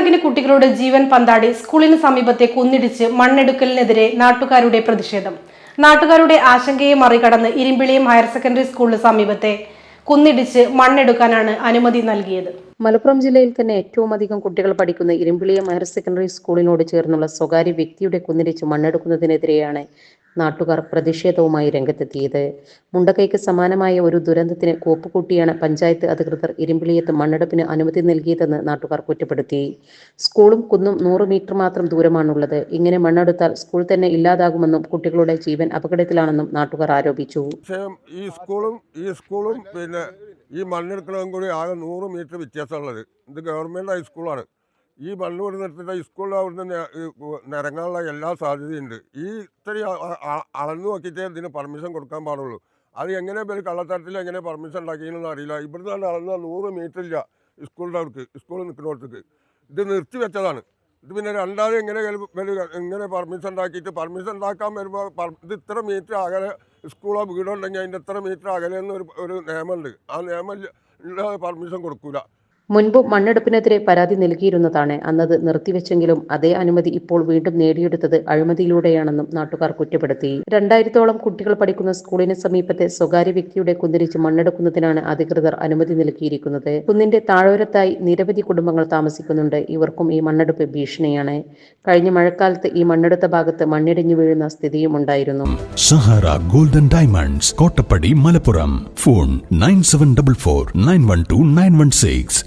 നൂറുകണക്കിന് കുട്ടികളുടെ ജീവൻ പന്താടി സ്കൂളിന് സമീപത്തെ കുന്നിടിച്ച് മണ്ണെടുക്കലിനെതിരെ നാട്ടുകാരുടെ പ്രതിഷേധം. നാട്ടുകാരുടെ ആശങ്കയെ മറികടന്ന് ഇരിമ്പിളിയം ഹയർ സെക്കൻഡറി സ്കൂളിന് സമീപത്തെ കുന്നിടിച്ച് മണ്ണെടുക്കാനാണ് അനുമതി നൽകിയത്. മലപ്പുറം ജില്ലയിൽ തന്നെ ഏറ്റവും അധികം കുട്ടികൾ പഠിക്കുന്ന ഇരുമ്പിളിയം ഹയർ സെക്കൻഡറി സ്കൂളിനോട് ചേർന്നുള്ള സ്വകാര്യ വ്യക്തിയുടെ കുന്നിടിച്ച് മണ്ണെടുക്കുന്നതിനെതിരെയാണ് നാട്ടുകാർ പ്രതിഷേധവുമായി രംഗത്തെത്തിയത്. മുണ്ടക്കൈക്ക് സമാനമായ ഒരു ദുരന്തത്തിന് കോപ്പുകൂട്ടിയാണ് പഞ്ചായത്ത് അധികൃതർ ഇരുമ്പിളിയത്ത് മണ്ണെടുപ്പിന് അനുമതി നൽകിയതെന്ന് നാട്ടുകാർ കുറ്റപ്പെടുത്തി. സ്കൂളും കുന്നും നൂറ് മീറ്റർ മാത്രം ദൂരമാണുള്ളത്. ഇങ്ങനെ മണ്ണെടുത്താൽ സ്കൂൾ തന്നെ ഇല്ലാതാകുമെന്നും കുട്ടികളുടെ ജീവൻ അപകടത്തിലാണെന്നും നാട്ടുകാർ ആരോപിച്ചു. ഈ സ്കൂളും ഈ സ്കൂളും പിന്നെ ഈ മണ്ണെടുക്കണതും കൂടി ആകെ നൂറ് മീറ്റർ വ്യത്യാസമുള്ളത്. ഇത് ഗവൺമെന്റ് ഹൈസ്കൂളാണ്. ഈ മണ്ണ് കൊണ്ട് നിർത്തിയിട്ട് ഈ സ്കൂളിൽ അവിടുന്ന് നിറങ്ങാനുള്ള എല്ലാ സാധ്യതയുണ്ട്. ഈ ഇത്രയും അളന്ന് നോക്കിയിട്ടേ ഇതിന് പെർമിഷൻ കൊടുക്കാൻ പാടുള്ളൂ. അത് എങ്ങനെ പേര് കള്ളത്തരത്തിൽ എങ്ങനെ പെർമിഷൻ ഉണ്ടാക്കിയെന്ന് അറിയില്ല. ഇവിടുന്ന് തന്നെ അളന്ന നൂറ് മീറ്റർ ഇല്ല സ്കൂളിന്റെ സ്കൂൾ സ്കൂളിൽ നിൽക്കുന്നിടത്തേക്ക്. ഇത് നിർത്തി വെച്ചതാണ്. ഇത് പിന്നെ രണ്ടാമത് എങ്ങനെ എങ്ങനെ പെർമിഷൻ ഉണ്ടാക്കിയിട്ട് പെർമിഷൻ ഉണ്ടാക്കാൻ വരുമ്പോൾ ഇത് ഇത്ര മീറ്റർ അകലെ സ്കൂളോ വീടോ ഉണ്ടെങ്കിൽ അതിന്റെ ഇത്ര മീറ്റർ അകലെ എന്നൊരു ഒരു നിയമമുണ്ട്. ആ നിയമം പെർമിഷൻ കൊടുക്കൂല. മുൻപ് മണ്ണെടുപ്പിനെതിരെ പരാതി നൽകിയിരുന്നതാണ്. അന്നത് നിർത്തിവെച്ചെങ്കിലും അതേ അനുമതി ഇപ്പോൾ വീണ്ടും നേടിയെടുത്തത് അഴിമതിയിലൂടെയാണെന്നും നാട്ടുകാർ കുറ്റപ്പെടുത്തി. രണ്ടായിരത്തോളം കുട്ടികൾ പഠിക്കുന്ന സ്കൂളിന് സമീപത്തെ സ്വകാര്യ വ്യക്തിയുടെ കുന്തിരിച്ച് മണ്ണെടുക്കുന്നതിനാണ് അധികൃതർ അനുമതി നൽകിയിരിക്കുന്നത്. കുന്നിന്റെ താഴോരത്തായി നിരവധി കുടുംബങ്ങൾ താമസിക്കുന്നുണ്ട്. ഇവർക്കും ഈ മണ്ണെടുപ്പ് ഭീഷണിയാണ്. കഴിഞ്ഞ മഴക്കാലത്ത് ഈ മണ്ണെടുത്ത ഭാഗത്ത് മണ്ണിടിഞ്ഞു വീഴുന്ന സ്ഥിതിയും ഉണ്ടായിരുന്നു. Sahara Golden Diamonds Kottappadi Malappuram. Phone nine seven double four nine one two nine one six.